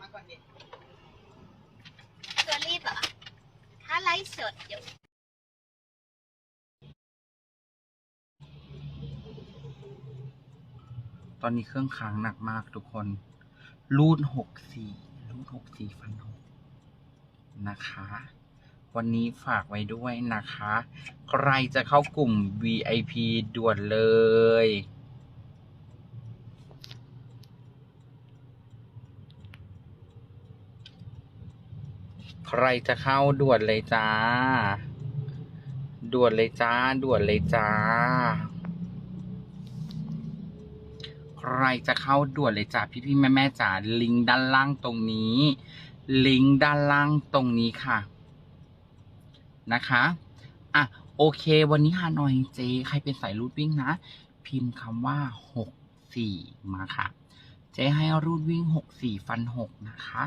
มาก่อนดิตัวรีบเหรอถ้าไลฟ์สดอยู่ตอนนี้เครื่องค้างหนักมากทุกคน รูดหกสี่รูดหกสี่ฟันหกนะคะ วันนี้ฝากไว้ด้วยนะคะ ใครจะเข้ากลุ่ม VIP ด่วนเลย ใครจะเข้าด่วนเลยจ้า ด่วนเลยจ้า ด่วนเลยจ้า ใครจะเข้าด่วนเลยจ้าพี่พี่แม่แม่จ๋าลิงก์ด้านล่างตรงนี้ ลิงก์ด้านล่างตรงนี้ค่ะ นะคะอะโอเค วันนี้ฮานอยเจ ใครเป็นสายรูดวิ่งนะ พิมพ์คำว่าหกสี่มาค่ะ เจให้รูดวิ่งหกสี่ฟันหกนะคะ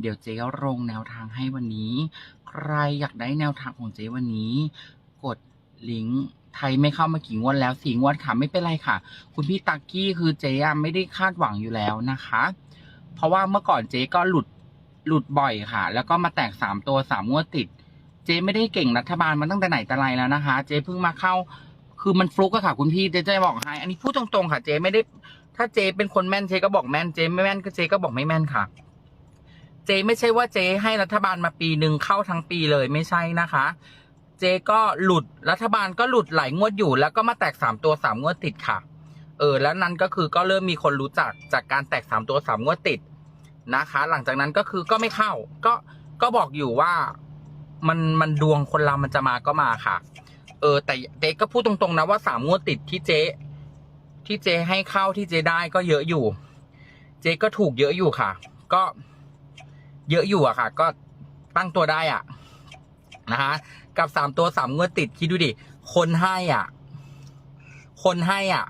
เดี๋ยวเจ๊ลงแนวทางให้วันนี้ ใครอยากได้แนวทางของเจ๊วันนี้ กดลิงก์ไทยไม่เข้ามากี่งวดแล้วสี่งวดค่ะไม่เป็นไรค่ะ คุณพี่ตักกี้คือเจ๊ไม่ได้คาดหวังอยู่แล้วนะคะ เพราะว่าเมื่อก่อนเจ๊ก็หลุดหลุดบ่อยค่ะ แล้วก็มาแตกสามตัวสามงวดติด เจ๊ไม่ได้เก่งรัฐบาลมาตั้งแต่ไหนแต่ไรแล้วนะคะ เจ๊เพิ่งมาเข้า คือมันฟลุกอะค่ะ คุณพี่เจ๊จะบอกให้ อันนี้พูดตรงๆค่ะ เจ๊ไม่ได้ ถ้าเจ๊เป็นคนแม่นเจ๊ก็บอกแม่นเจ๊ไม่แม่นก็เจ๊ก็บอกไม่แม่นค่ะ เจไม่ใช่ว่าเจให้รัฐบาลมาปีหนึ่งเข้าทั้งปีเลยไม่ใช่นะคะ เจก็หลุดรัฐบาลก็หลุดหลายงวดอยู่ แล้วก็มาแตกสามตัวสามงวดติดค่ะ เออ แล้วนั้นก็คือก็เริ่มมีคนรู้จักจากการแตกสามตัวสามงวดติดนะคะ หลังจากนั้นก็คือก็ไม่เข้า ก็ก็บอกอยู่ว่ามันมันดวงคนเรามันจะมาก็มาค่ะ เออ แต่เจ๊ก็พูดตรงๆนะว่าสามงวดติดที่เจ๊ที่เจ๊ให้เข้าที่เจ๊ได้ก็เยอะอยู่ เจ๊ก็ถูกเยอะอยู่ค่ะ ก็ เยอะอยู่อะค่ะ ก็ตั้งตัวได้อะนะคะกับสามตัวสามงวดติดคิดดูดิ คนให้อะ คนให้อะ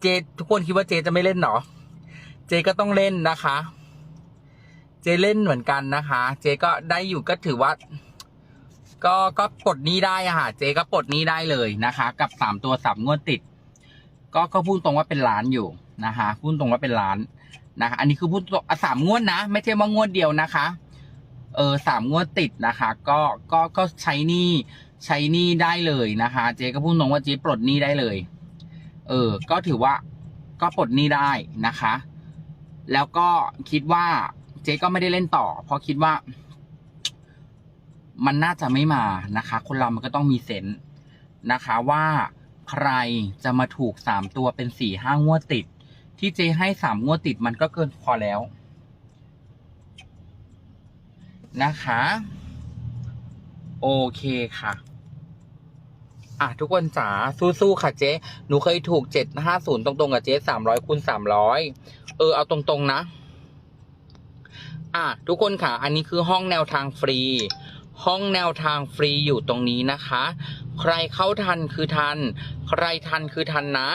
เจทุกคนคิดว่าเจจะไม่เล่นเหรอ เจก็ต้องเล่นนะคะ เจเล่นเหมือนกันนะคะ เจก็ได้อยู่ก็ถือว่า ก็ก็ปลดนี้ได้อะค่ะ เจก็ปลดนี้ได้เลยนะคะ กับสามตัวสามงวดติด ก็ก็พูดตรงว่าเป็นล้านอยู่นะคะพูดตรงว่าเป็นล้าน นะคะอันนี้คือพูดตรงอะสามงวดนะ ไม่ใช่ว่างวดเดียวนะคะ เออสามงวดติดนะคะ ก็ก็ก็ใช้นี้ใช้นี้ได้เลยนะคะ เจ๊ก็พูดตรงว่าเจ๊ปลดหนี้ได้เลย เออ ก็ถือว่าก็ปลดหนี้ได้นะคะ แล้วก็คิดว่าเจ๊ก็ไม่ได้เล่นต่อ เพราะคิดว่า มันน่าจะไม่มานะคะ คนเรามันก็ต้องมีเซนส์นะคะว่าใครจะมาถูกสามตัวเป็นสี่ห้างวดติด ที่เจให้สามงวดติดมันก็เกินพอแล้ว นะคะ โอเคค่ะ อะทุกคนจ๋าสู้ๆค่ะเจ๊ หนูเคยถูกเจ็ดห้าศูนย์ตรงๆกับเจ๊สามร้อยคูณสามร้อยเออเอาตรงๆนะ อะทุกคนค่ะ อันนี้คือห้องแนวทางฟรี ห้องแนวทางฟรีอยู่ตรงนี้นะคะ ใครเข้าทันคือทัน ใครทันคือทันนะ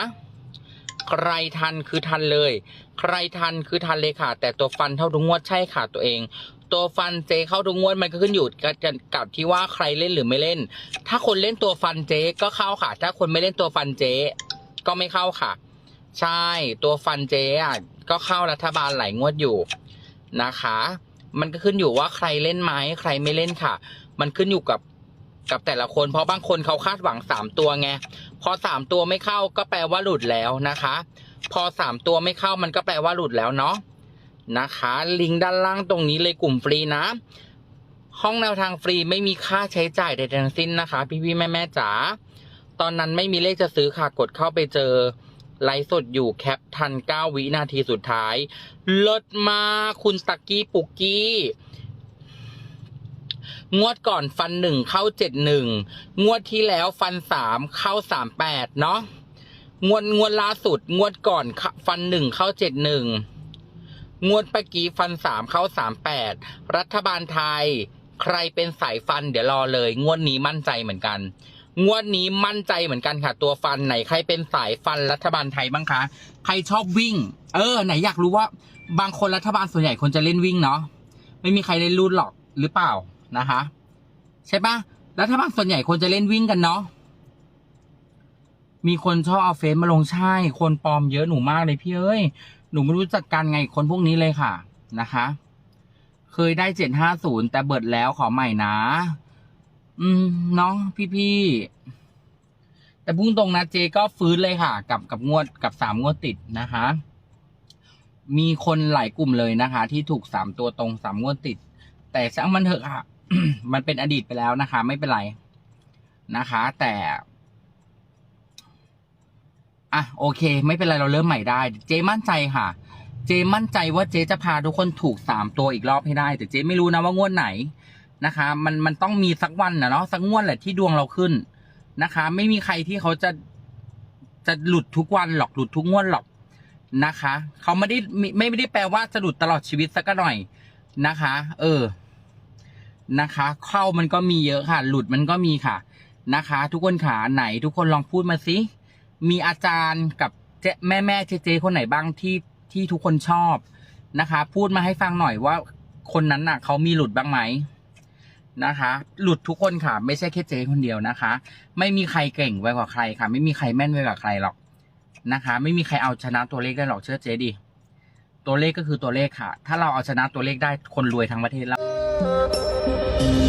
ใครทันคือทันเลย ใครทันคือทันเลยค่ะ แต่ตัวฟันเท่าทุกงวดใช่ค่ะตัวเอง ตัวฟันเจเข้าทุกงวดมันก็ขึ้นอยู่กับกับที่ว่าใครเล่นหรือไม่เล่น ถ้าคนเล่นตัวฟันเจก็เข้าค่ะ ถ้าคนไม่เล่นตัวฟันเจก็ไม่เข้าค่ะ ใช่ตัวฟันเจอะก็เข้ารัฐบาลหลายงวดอยู่นะคะ มันก็ขึ้นอยู่ว่าใครเล่นไหมใครไม่เล่นค่ะ มันขึ้นอยู่กับ กับแต่ละคนเพราะบางคนเขาคาดหวังสามตัวไงพอสามตัวไม่เข้าก็แปลว่าหลุดแล้วนะคะ พอสามตัวไม่เข้ามันก็แปลว่าหลุดแล้วเนาะนะคะ ลิงก์ด้านล่างตรงนี้เลยกลุ่มฟรีนะ ห้องแนวทางฟรีไม่มีค่าใช้จ่ายใดทั้งสิ้นนะคะ พี่พี่แม่แม่จ๋าตอนนั้นไม่มีเลขจะซื้อค่ะกดเข้าไปเจอไลฟ์สดอยู่แคปทันเก้าวินาทีสุดท้ายลดมาคุณตักกี้ปุกกี้ งวดก่อนฟันหนึ่งเข้าเจ็ดหนึ่งงวดที่แล้วฟันสามเข้าสามแปดเนาะงวดงวดล่าสุด งวดก่อนฟันหนึ่งเข้าเจ็ดหนึ่งงวดปกี้ฟันสามเข้าสามแปดรัฐบาลไทย ใครเป็นสายฟันเดี๋ยวรอเลย งวดนี้มั่นใจเหมือนกัน งวดนี้มั่นใจเหมือนกันค่ะ ตัวฟันไหนใครเป็นสายฟันรัฐบาลไทยบ้างคะ ใครชอบวิ่ง เออ ไหนอยากรู้ว่า บางคนรัฐบาลส่วนใหญ่คนจะเล่นวิ่งเนาะไม่มีใครเล่นรูดหรอกหรือเปล่า นะคะ ใช่ปะรัฐบาลส่วนใหญ่คนจะเล่นวิ่งกันเนาะมีคนชอบเอาเฟซมาลงใช่ คนปลอมเยอะหนูมากเลยพี่เอ้ย หนูไม่รู้จักการไงคนพวกนี้เลยค่ะนะคะ เคยได้เจ็ดห้าศูนย์แต่เบิดแล้วขอใหม่นะ อืมเน้องพี่ๆแต่พุ่งตรงนะเจก็ฟื้นเลยค่ะ กับกับงวดกับสามงวดติดนะคะ มีคนหลายกลุ่มเลยนะคะ ที่ถูกสามตัวตรงสามงวดติด แต่ช่างมันเถอะค่ะ มันเป็นอดีตไปแล้วนะคะ ไม่เป็นไรนะคะ แต่ อะโอเค ไม่เป็นไรเราเริ่มใหม่ได้ เจมั่นใจค่ะ เจมั่นใจว่าเจจะพาทุกคนถูกสามตัวอีกรอบให้ได้ แต่เจไม่รู้นะว่างวดไหนนะคะ มันมันต้องมีสักวันนะเนาะสักงวดแหละที่ดวงเราขึ้นนะคะ ไม่มีใครที่เขาจะจะหลุดทุกวันหรอกหลุดทุกงวดหรอกนะคะ เขาไม่ได้ไม่ไม่ได้แปลว่าจะหลุดตลอดชีวิตสักหน่อยนะคะ เออ นะคะ เข้ามันก็มีเยอะค่ะ หลุดมันก็มีค่ะนะคะ ทุกคนขาไหนทุกคนลองพูดมาสิมีอาจารย์กับเจ๊แม่แม่เจ๊เจคนไหนบ้างที่ที่ทุกคนชอบนะคะ พูดมาให้ฟังหน่อยว่าคนนั้นน่ะเขามีหลุดบ้างไหมนะคะ หลุดทุกคนค่ะ ไม่ใช่แค่เจ๊คนเดียวนะคะ ไม่มีใครเก่งไว้กว่าใครค่ะ ไม่มีใครแม่นไว้กว่าใครหรอกนะคะ ไม่มีใครเอาชนะตัวเลขได้หรอกเชื่อเจ๊ดิตัวเลขก็คือตัวเลขค่ะ ถ้าเราเอาชนะตัวเลขได้คนรวยทั้งประเทศแล้ว Yeah.